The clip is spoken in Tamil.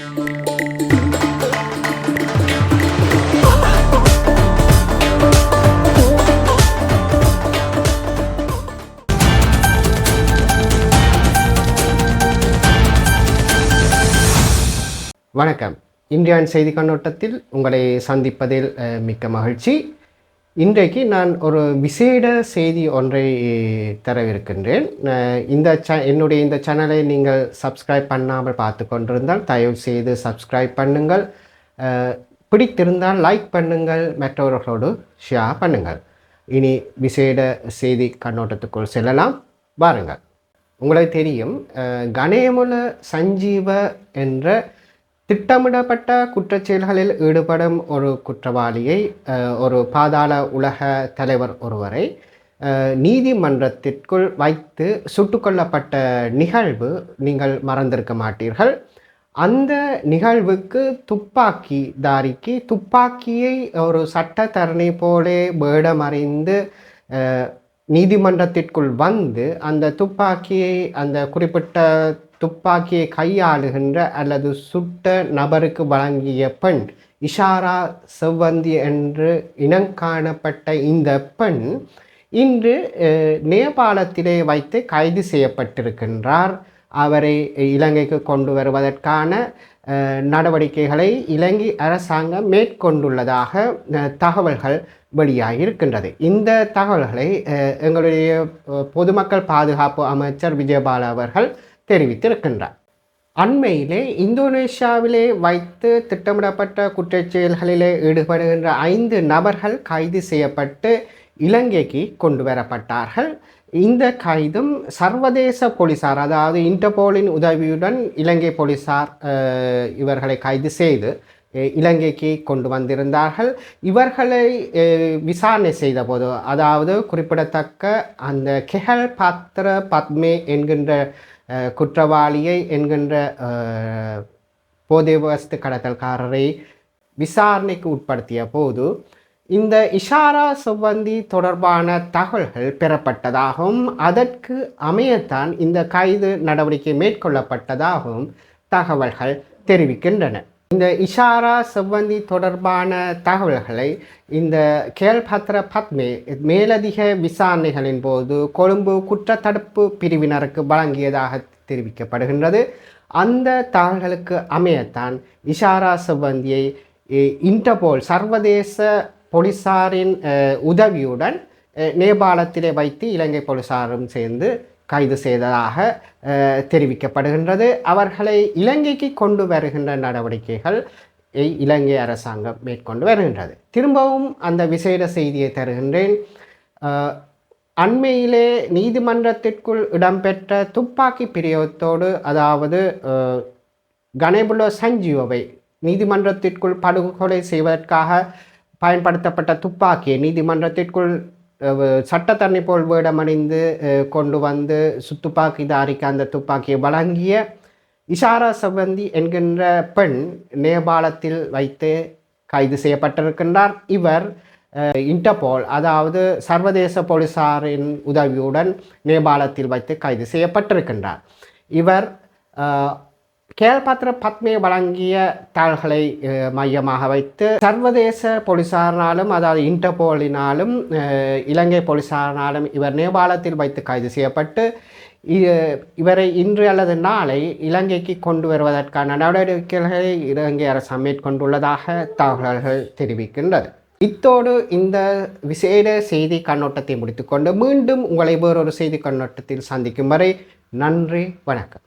வணக்கம். இந்தியான் செய்தி கண்ணோட்டத்தில் உங்களை சந்திப்பதில் மிக்க மகிழ்ச்சி. இன்றைக்கு நான் ஒரு விசேட செய்தி ஒன்றை தரவிருக்கின்றேன். இந்த ச என்னுடைய இந்த சேனலை நீங்கள் சப்ஸ்கிரைப் பண்ணாமல் பார்த்து கொண்டிருந்தால் தயவு செய்து சப்ஸ்கிரைப் பண்ணுங்கள். பிடித்திருந்தால் லைக் பண்ணுங்கள். மற்றவர்களோடு ஷேர் பண்ணுங்கள். இனி விசேட செய்தி கண்ணோட்டத்துக்குள் செல்லலாம். வாருங்கள். உங்களுக்கு தெரியும் கணேமுல சஞ்சீவ என்ற திட்டமிடப்பட்ட குற்றச்செயல்களில் ஈடுபடும் ஒரு குற்றவாளியை ஒரு பாதாள உலக தலைவர் ஒருவரை நீதிமன்றத்திற்குள் வைத்து சுட்டுக்கொல்லப்பட்ட நிகழ்வு நீங்கள் மறந்திருக்க மாட்டீர்கள். அந்த நிகழ்வுக்கு துப்பாக்கி தாரிக்கு துப்பாக்கியை ஒரு சட்டத்தரணி போலே வேடமறைந்து நீதிமன்றத்திற்குள் வந்து அந்த துப்பாக்கியை அந்த குறிப்பிட்ட துப்பாக்கியை கையாளுகின்ற அல்லது சுட்ட நபருக்கு வழங்கிய பெண் இஷாரா செவ்வந்தி என்று இனங்காணப்பட்ட இந்த பெண் இன்று நேபாளத்திலே வைத்து கைது செய்யப்பட்டிருக்கின்றார். அவரை இலங்கைக்கு கொண்டு வருவதற்கான நடவடிக்கைகளை இலங்கை அரசாங்கம் மேற்கொண்டுள்ளதாக தகவல்கள் தகவல்கள் வெளியாகியிருக்கின்றது. இந்த தகவல்களை எங்களுடைய பொதுமக்கள் பாதுகாப்பு அமைச்சர் விஜயபால அவர்கள் தெரிவித்திருக்கின்றார். அண்மையிலே இந்தோனேஷியாவிலே வைத்து திட்டமிடப்பட்ட குற்றச்செயல்களிலே ஈடுபடுகின்ற ஐந்து நபர்கள் கைது செய்யப்பட்டு இலங்கைக்கு கொண்டு வரப்பட்டார்கள். இந்த கைதும் சர்வதேச போலீசார் அதாவது இன்டர்போலின் உதவியுடன் இலங்கை போலீசார் இவர்களை கைது செய்து இலங்கைக்கு கொண்டு வந்திருந்தார்கள். இவர்களை விசாரணை செய்தபோது அதாவது குறிப்பிடத்தக்க அந்த கெஹல் பாத்திர பத்மே என்கின்ற குற்றவாளியை என்கின்ற போதை வஸ்து கடத்தல்காரரை விசாரணைக்கு உட்படுத்திய போது இந்த இஷாரா செவ்வந்தி தொடர்பான தகவல்கள் பெறப்பட்டதாகவும் அதற்கு அமையத்தான் இந்த கைது நடவடிக்கை மேற்கொள்ளப்பட்டதாகவும் தகவல்கள் தெரிவிக்கின்றன. இந்த இஷாரா செவ்வந்தி தொடர்பான தகவல்களை இந்த கேள்பத்ர பத்மே மேலதிக விசாரணைகளின் போது கொழும்பு குற்றத்தடுப்பு பிரிவினருக்கு வழங்கியதாக தெரிவிக்கப்படுகின்றது. அந்த தகவல்களுக்கு அமையத்தான் இஷாரா செவ்வந்தியை இன்டர்போல் சர்வதேச போலீசாரின் உதவியுடன் நேபாளத்திலே வைத்து இலங்கை போலீசாரும் சேர்ந்து கைது செய்ததாக தெரிவிக்கப்படுகின்றது. அவர்களை இலங்கைக்கு கொண்டு வருகின்ற நடவடிக்கைகள் இலங்கை அரசாங்கம் மேற்கொண்டு வருகின்றது. திரும்பவும் அந்த விசேட செய்தியை தருகின்றேன். அண்மையிலே நீதிமன்றத்திற்குள் இடம்பெற்ற துப்பாக்கி பிரியத்தோடு அதாவது அஹ், கணேபுல சஞ்சீவவை நீதிமன்றத்திற்குள் படுகொலை செய்வதற்காக பயன்படுத்தப்பட்ட துப்பாக்கியை நீதிமன்றத்திற்குள் அஹ், போல் வேடமணிந்து கொண்டு வந்து சுத்துப்பாக்கிதாரிக்கு அந்த துப்பாக்கியை வழங்கிய இஷாரா செவ்வந்தி என்கின்ற பெண் நேபாளத்தில் வைத்து கைது செய்யப்பட்டிருக்கின்றார். இவர் இன்டர்போல் அதாவது சர்வதேச போலீசாரின் உதவியுடன் நேபாளத்தில் வைத்து கைது செய்யப்பட்டிருக்கின்றார். இவர் கேள்பாத்திர பத்மே வழங்கிய தாள்களை மையமாக வைத்து சர்வதேச போலீசாரினாலும் அதாவது இன்டர்போலினாலும் இலங்கை போலீசாரினாலும் இவர் நேபாளத்தில் வைத்து கைது செய்யப்பட்டு இ- இவரை இன்று அல்லது நாளை இலங்கைக்கு கொண்டு வருவதற்கான நடவடிக்கைகளை இலங்கை அரசு மேற்கொண்டுள்ளதாக தகவல்கள் தெரிவிக்கின்றது. இத்தோடு இந்த விசேட செய்தி கண்ணோட்டத்தை முடித்துக்கொண்டு மீண்டும் உங்களை வேறொரு செய்தி கண்ணோட்டத்தில் சந்திக்கும் வரை நன்றி வணக்கம்.